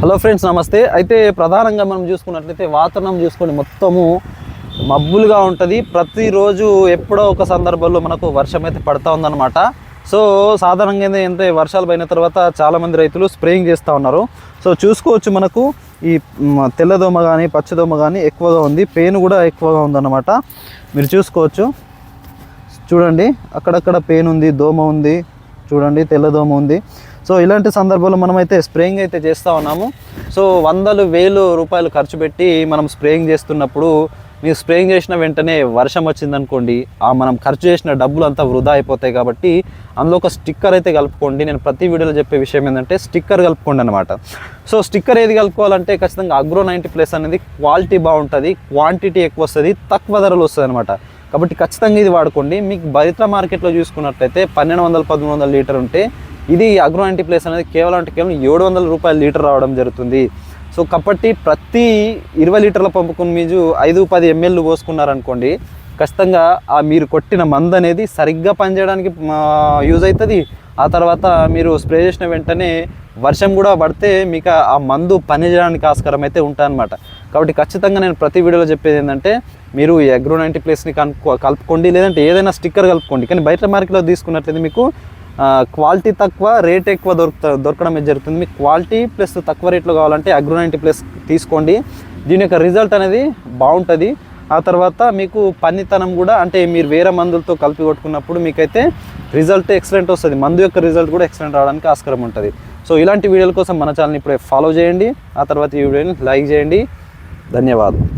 Hello friends నమస్తే. అయితే ప్రధానంగా మనం చూసుకున్నట్లయితే వాతావరణం చూసుకొని మొత్తము మబ్బులుగా ఉంటుంది. ప్రతిరోజు ఎప్పుడో ఒక సందర్భంలో మనకు వర్షం అయితే పడుతూ ఉందన్నమాట. సో సాధారణంగా ఏంటంటే వర్షాలు పడిన తర్వాత చాలామంది రైతులు స్ప్రేయింగ్ చేస్తూ ఉన్నారు. సో చూసుకోవచ్చు మనకు ఈ తెల్లదోమ కానీ పచ్చదోమ కానీ ఎక్కువగా ఉంది. పెయిన్ కూడా ఎక్కువగా ఉందన్నమాట. మీరు చూసుకోవచ్చు. చూడండి అక్కడక్కడ పెయిన్ ఉంది దోమ ఉంది. చూడండి తెల్లదోమ ఉంది. సో ఇలాంటి సందర్భంలో మనమైతే స్ప్రేయింగ్ అయితే చేస్తూ ఉన్నాము. సో వందలు వేలు రూపాయలు ఖర్చు పెట్టి మనం స్ప్రేయింగ్ చేస్తున్నప్పుడు మీరు స్ప్రేయింగ్ చేసిన వెంటనే వర్షం వచ్చిందనుకోండి ఆ మనం ఖర్చు చేసిన డబ్బులు అంతా వృధా అయిపోతాయి కాబట్టి అందులో ఒక స్టిక్కర్ అయితే కలుపుకోండి. నేను ప్రతి వీడియోలో చెప్పే విషయం ఏంటంటే స్టిక్కర్ కలుపుకోండి అనమాట సో స్టిక్కర్ ఏది కలుపుకోవాలంటే ఖచ్చితంగా అగ్రో నైంటీ ప్లస్ అనేది క్వాలిటీ బాగుంటుంది క్వాంటిటీ ఎక్కువ వస్తుంది తక్కువ ధరలు వస్తుంది అనమాట కాబట్టి ఖచ్చితంగా ఇది వాడుకోండి. మీకు బయట మార్కెట్లో చూసుకున్నట్లయితే పన్నెండు వందల పదమూడు వందల లీటర్ ఉంటే ఇది అగ్రో యాంటీ ప్లేస్ అనేది కేవలం అంటే కేవలం ఏడు వందల రూపాయల లీటర్ రావడం జరుగుతుంది. సో కాబట్టి ప్రతి ఇరవై లీటర్ల పంపుకుని మీరు ఐదు పది ఎంఎల్లు పోసుకున్నారనుకోండి ఖచ్చితంగా ఆ మీరు కొట్టిన మందు అనేది సరిగ్గా పనిచేయడానికి యూజ్ అవుతుంది. ఆ తర్వాత మీరు స్ప్రే చేసిన వెంటనే వర్షం కూడా పడితే మీకు ఆ మందు పనిచేయడానికి ఆస్కారం అయితే ఉంటాయన్నమాట. కాబట్టి ఖచ్చితంగా నేను ప్రతి వీడియోలో చెప్పేది ఏంటంటే మీరు ఈ అగ్రో నైంటీ ప్లేస్ని కనుక్కో కలుపుకోండి లేదంటే ఏదైనా స్టిక్కర్ కలుపుకోండి. కానీ బయట మార్కెట్లో తీసుకున్నట్లయితే మీకు క్వాలిటీ తక్కువ రేట్ ఎక్కువ దొరుకుత దొరకడం జరుగుతుంది. మీకు క్వాలిటీ ప్లస్ తక్కువ రేట్లో కావాలంటే అగ్రో నైంటీ ప్లస్ తీసుకోండి. దీని యొక్క రిజల్ట్ అనేది బాగుంటుంది. ఆ తర్వాత మీకు పనితనం కూడా అంటే మీరు వేరే మందులతో కలిపి కొట్టుకున్నప్పుడు మీకైతే రిజల్ట్ ఎక్సలెంట్ వస్తుంది. మందు యొక్క రిజల్ట్ కూడా ఎక్సలెంట్ రావడానికి ఆస్కారం ఉంటుంది. సో ఇలాంటి వీడియోల కోసం మన ఛానల్ ఇప్పుడే ఫాలో చేయండి. ఆ తర్వాత ఈ వీడియోని లైక్ చేయండి. ధన్యవాదాలు